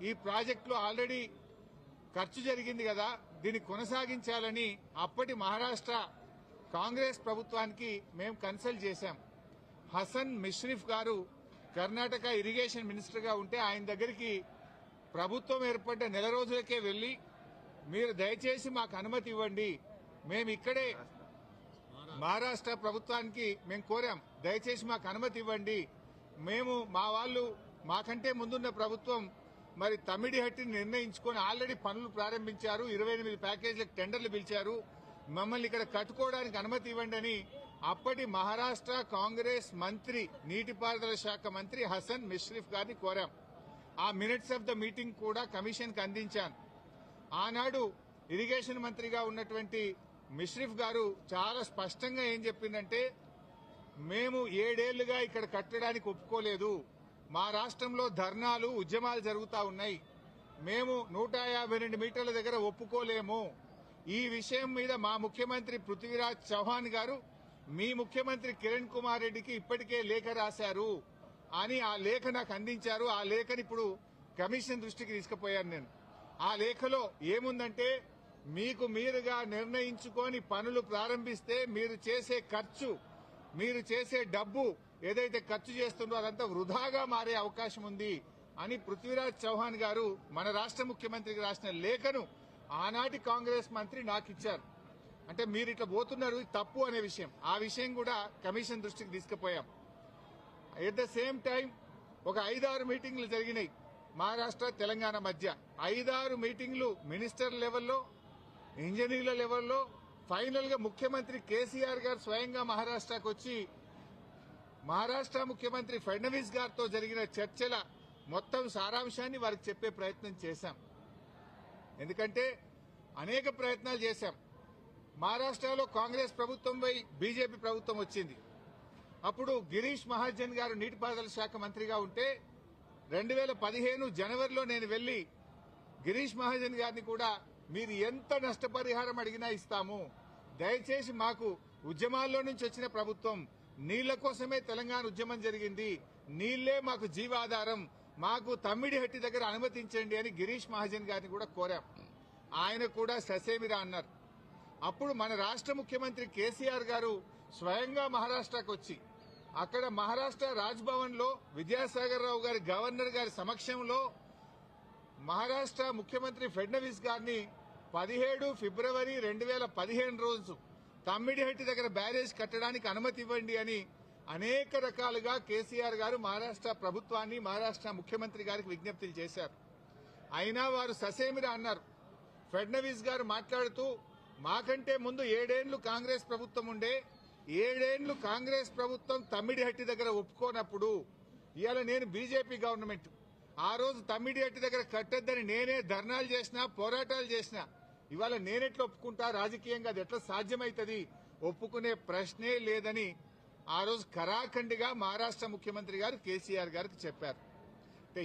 ఈ ప్రాజెక్టులో ఆల్రెడీ ఖర్చు జరిగింది కదా దీన్ని కొనసాగించాలని అప్పటి మహారాష్ట్ర కాంగ్రెస్ ప్రభుత్వానికి మేము కన్సల్ట్ చేశాం. హసన్ మిష్రిఫ్ గారు కర్ణాటక ఇరిగేషన్ మినిస్టర్గా ఉంటే ఆయన దగ్గరికి ప్రభుత్వం ఏర్పడ్డ నెల రోజులకే వెళ్ళి మీరు దయచేసి మాకు అనుమతి ఇవ్వండి మేము ఇక్కడే మహారాష్ట్ర ప్రభుత్వానికి మేము కోరాం. దయచేసి మాకు అనుమతి ఇవ్వండి మేము మా వాళ్ళు మాకంటే ముందున్న ప్రభుత్వం మరి తమిడిహట్టిని నిర్ణయించుకొని ఆల్రెడీ పనులు ప్రారంభించారు. ఇరవై ఎనిమిది ప్యాకేజీలకు టెండర్లు పిలిచారు. మమ్మల్ని ఇక్కడ కట్టుకోవడానికి అనుమతి ఇవ్వండి అని అప్పటి మహారాష్ట్ర కాంగ్రెస్ మంత్రి నీటిపారుదల శాఖ మంత్రి హసన్ మిష్రిఫ్ గారిని కోరాం. ఆ మినిట్స్ ఆఫ్ ద మీటింగ్ కూడా కమిషన్కి అందించాను ఆనాడు ఇరిగేషన్ మంత్రిగా ఉన్నటువంటి మిష్రిఫ్ గారు చాలా స్పష్టంగా ఏం చెప్పిందంటే మేము ఏడేళ్ళుగా ఇక్కడ కట్టడానికి ఒప్పుకోలేదు. మా రాష్ట్రంలో ధర్నాలు ఉద్యమాలు జరుగుతూ ఉన్నాయి. మేము నూట యాభై రెండు మీటర్ల దగ్గర ఒప్పుకోలేము. ఈ విషయం మీద మా ముఖ్యమంత్రి పృథ్వీరాజ్ చౌహాన్ గారు మీ ముఖ్యమంత్రి కిరణ్ కుమార్ రెడ్డికి ఇప్పటికే లేఖ రాశారు అని ఆ లేఖ నాకు అందించారు. ఆ లేఖని ఇప్పుడు కమిషన్ దృష్టికి తీసుకుపోయాను నేను. ఆ లేఖలో ఏముందంటే మీకు మీరుగా నిర్ణయించుకొని పనులు ప్రారంభిస్తే మీరు చేసే ఖర్చు మీరు చేసే డబ్బు ఏదైతే ఖర్చు చేస్తుందో అదంతా వృధాగా మారే అవకాశం ఉంది అని పృథ్వీరాజ్ చౌహాన్ గారు మన రాష్ట్ర ముఖ్యమంత్రికి రాసిన లేఖను ఆనాటి కాంగ్రెస్ మంత్రి నాకు ఇచ్చారు. అంటే మీరు ఇట్లా పోతున్నారు తప్పు అనే విషయం. ఆ విషయం కూడా కమిషన్ దృష్టికి తీసుకుపోయాం. ఎట్ ద సేమ్ టైం ఒక ఐదారు మీటింగ్లు జరిగినాయి మహారాష్ట్ర తెలంగాణ మధ్య. ఐదారు మీటింగ్లు మినిస్టర్ లెవెల్లో ఇంజనీర్ల లెవెల్లో ఫైనల్గా ముఖ్యమంత్రి కేసీఆర్ గారు స్వయంగా మహారాష్ట్రకు వచ్చి మహారాష్ట్ర ముఖ్యమంత్రి ఫడ్నవీస్ గారితో జరిగిన చర్చల మొత్తం సారాంశాన్ని వారికి చెప్పే ప్రయత్నం చేశాం. ఎందుకంటే అనేక ప్రయత్నాలు చేశాం. మహారాష్ట్రలో కాంగ్రెస్ ప్రభుత్వంపై బీజేపీ ప్రభుత్వం వచ్చింది. అప్పుడు గిరీష్ మహాజన్ గారు నీటిపారుదల శాఖ మంత్రిగా ఉంటే రెండు వేల పదిహేను జనవరిలో నేను వెళ్ళి గిరీష్ మహాజన్ గారిని కూడా మీరు ఎంత నష్టపరిహారం అడిగినా ఇస్తాము. దయచేసి మాకు ఉద్యమాల్లో నుంచి వచ్చిన ప్రభుత్వం నీళ్ళ కోసమే తెలంగాణ ఉద్యమం జరిగింది. నీళ్ళే మాకు జీవాధారం. మాకు తమ్మిడిహట్టి దగ్గర అనుమతించండి అని గిరీష్ మహాజన్ గారిని కూడా కోరాం. ఆయన కూడా ససేమిరా అన్నారు. అప్పుడు మన రాష్ట్ర ముఖ్యమంత్రి కేసీఆర్ గారు స్వయంగా మహారాష్ట్రకు వచ్చి అక్కడ మహారాష్ట్ర రాజ్భవన్లో విద్యాసాగర్ రావు గారి గవర్నర్ గారి సమక్షంలో మహారాష్ట్ర ముఖ్యమంత్రి ఫడ్నవీస్ గారిని పదిహేడు ఫిబ్రవరి రెండు వేల పదిహేను రోజు తమ్మిడిహట్టి దగ్గర బ్యారేజ్ కట్టడానికి అనుమతి ఇవ్వండి అని అనేక రకాలుగా కేసీఆర్ గారు మహారాష్ట్ర ప్రభుత్వాన్ని మహారాష్ట్ర ముఖ్యమంత్రి గారికి విజ్ఞప్తులు చేశారు. అయినా వారు ససేమిరా అన్నారు. ఫడ్నవీస్ గారు మాట్లాడుతూ మాకంటే ముందు ఏడేండ్లు కాంగ్రెస్ ప్రభుత్వం ఉండే ఏడేండ్లు కాంగ్రెస్ ప్రభుత్వం తమ్మిడిహట్టి దగ్గర ఒప్పుకోనప్పుడు ఇవాళ నేను బీజేపీ గవర్నమెంట్ ఆ రోజు తమ్మిడియట్టి దగ్గర కట్టొద్దని నేనే ధర్నాలు చేసినా పోరాటాలు చేసినా ఇవాళ నేనెట్లా ఒప్పుకుంటా? రాజకీయంగా అది ఎట్లా సాధ్యమవుతుంది ఒప్పుకునే ప్రశ్నే లేదని ఆ రోజు కరాఖండిగా మహారాష్ట్ర ముఖ్యమంత్రి గారు కేసీఆర్ గారికి చెప్పారు. అంటే